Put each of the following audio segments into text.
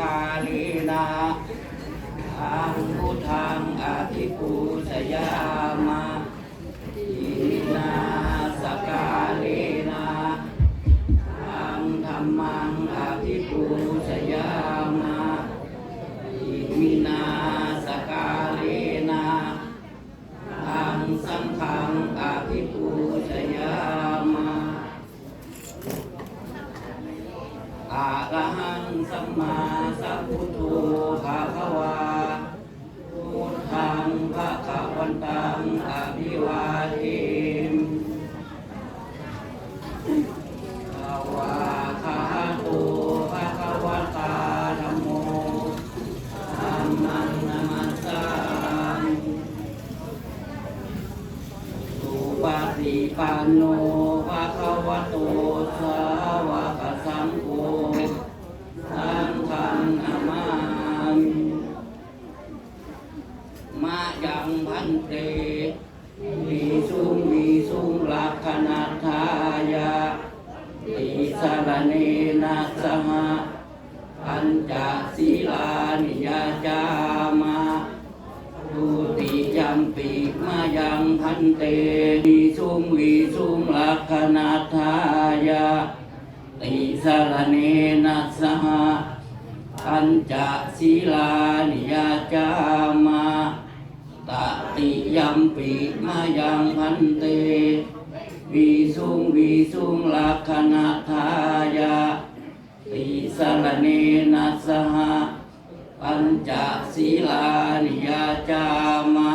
กาลีนาอังพุทธังอภิปูชยามาอิมินาสกาลีนาอังธรรมังอภิปูชยามาอิมินาสกาลีนาอังสังฆังอภิปูชยามาอะระหังสัมมา ปฏิปันโนภะคะวะโตสาวกสังโฆสังฆังนามามิมายังพันเตวิสุงวิสุงลักขณาทายาติสารเนนะสหะปัญจศีลานิ นเตวิสุงวิสุงลักขณาทายาติสารเนนะสหปัญจศีลานิยาจามาตติยัมปิมายังพันเตวิสุงวิสุงลักขณาทายาติสารเนนะสหปัญจศีลานิยาจามา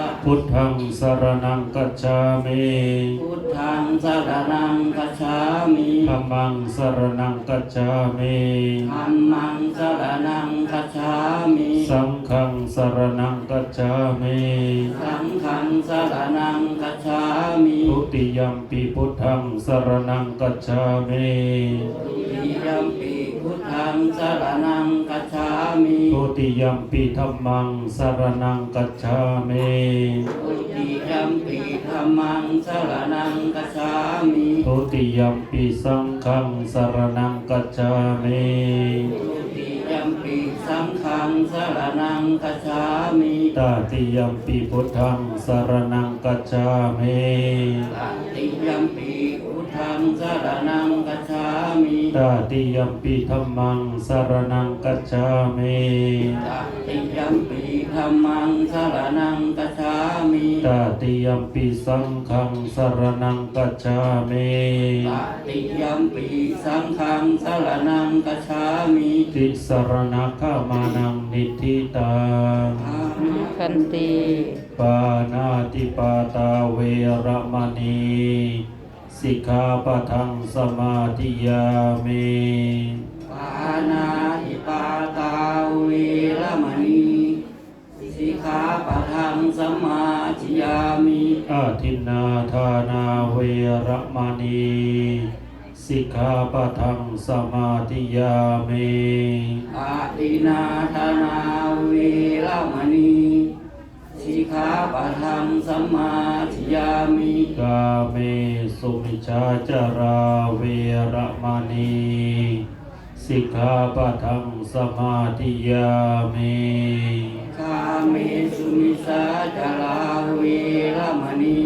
พุทธังสรณังกัจฉามิพุทธังสรณังคัจฉามิธัมมังสรณังกัจฉามิธัมมังสรณังคัจฉามิสังฆังสรณังกัจฉามิสังฆังสรณังคัจฉามิทุ ติยัมปีพุทธังสรณังกัจฉามิทุติยัมปิพุทธังสรณังคัจฉามิทุติยัมปีธัมมังสรณังกัจฉามิทุติยัมปิธัมมังสรณังคัจฉามิทุติยัมปีสังฆังสรณังกัจฉามิทุติยั มปิสังฆังสรณังคัจฉามิตาติยัมปีพุทธังสรณังกัจฉามิตติยัมปิพุทธังสรณังคัจฉามิตาติยัมปีธัมมังสรณังกัจฉามิตติยัมปิธัมมังสรณังกัจฉามิตาติยัมปีสังฆังสรณังกัจฉามิตติยัมปิสังฆังสรณังกัจฉามิติสรณะขามานังนิทิตังอามิคันติปานาติปาตาเวระมณีสิกขาปะทังสมาธิยามิปานาติปาตาเวรมณีสิกขาปะทังสมมาธิยามิอาทินนาทานาเวระมณี สิสิกขาปะทังสมาธิยามิอาตินาธนาเวรมณีสิกขาปะทังสมมาธิยามิกาเมสุมิชาจาราเวระมณีสิกขาปะทังสมาธิยามิกาเมสุมิสาจาราเวรมณี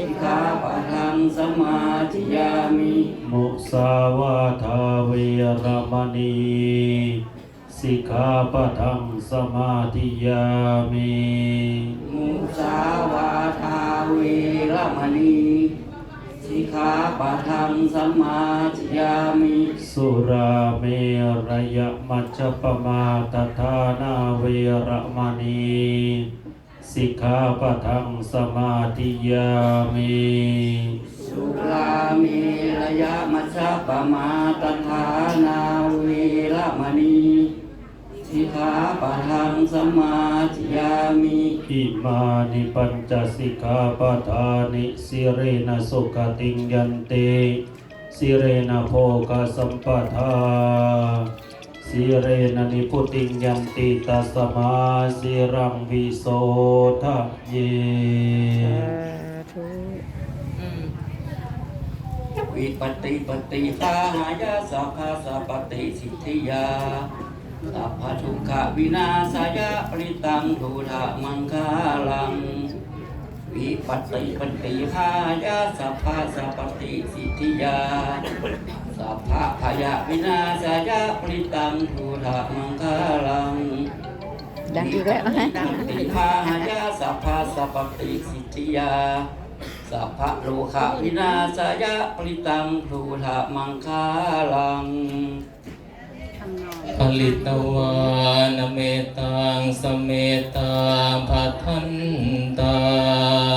สิกขาปะทังสมมาธิยามิมุสาวาทาเวระมณีสิกขาปะทังสมาธิยามิมุสาวาทาเวรมณีสิกขาปะทังสมมาธิยามิสุราเมรยมัจจปมาตทานาเวระมณี สิกขาปะทังสมาธิยามิสุรามีระยะมัชฌะปมาตฐานาเวรมณีสิกขาปะทังสมมาธิยามิอิมานิปัญจสิกขาปทานิสิเรนะสุขติงยันติสิเรนะโภคสัมปทา สิเรนะนิพุติงยันติตัสมาสิรังวิโสทะเยวิปติปฏิปาหายาสัพพะสัพปติสิทธิยาสัพพะทุกขวินาศายะปริตังทุธะมังคาลัง วิปัสติปฏิภายาสัพพะสัพปติสิทธิยา สัพพะพยาวินาศายะปริตังทุธะมังคาลังดังอีกแล้ววิปัสติภายาสัพพะสัพปติสิทธิยาสัพพะโลกวินาศายะปริตังทุธะมังคาลังผลิตวานเมตังสเมตังพัทันตั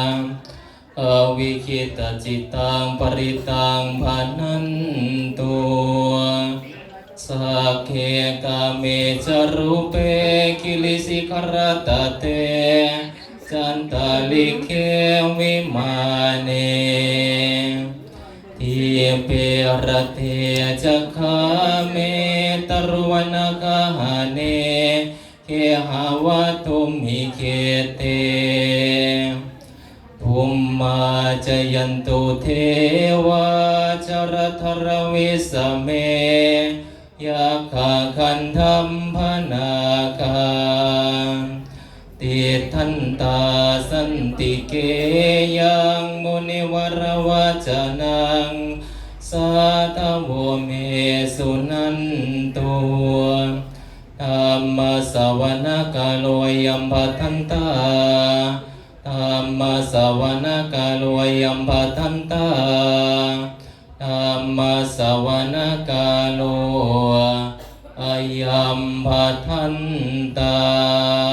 งอวิคิตจิตังปริตังพันันตัว สักเคกาเมจรูเปกิลิสิกรตเตจันตาลิเควิมาเนทีเปรเทจะคาเมตรวนกาหาเนเคหาวตุมิเคเตภุมมาจยันตุเทวาจรทรวิสเม ยาคาคันธรรมพนาคาติทันตาสันติเกยังมุนิวรวจนังสาธโวเมสุนันตัวธรรมสวนาคาโลยัมปัทันตาธรรมสวนาคาโลยัมปัทันตา ธรรมสวนาคาโลอายัมพัทันตา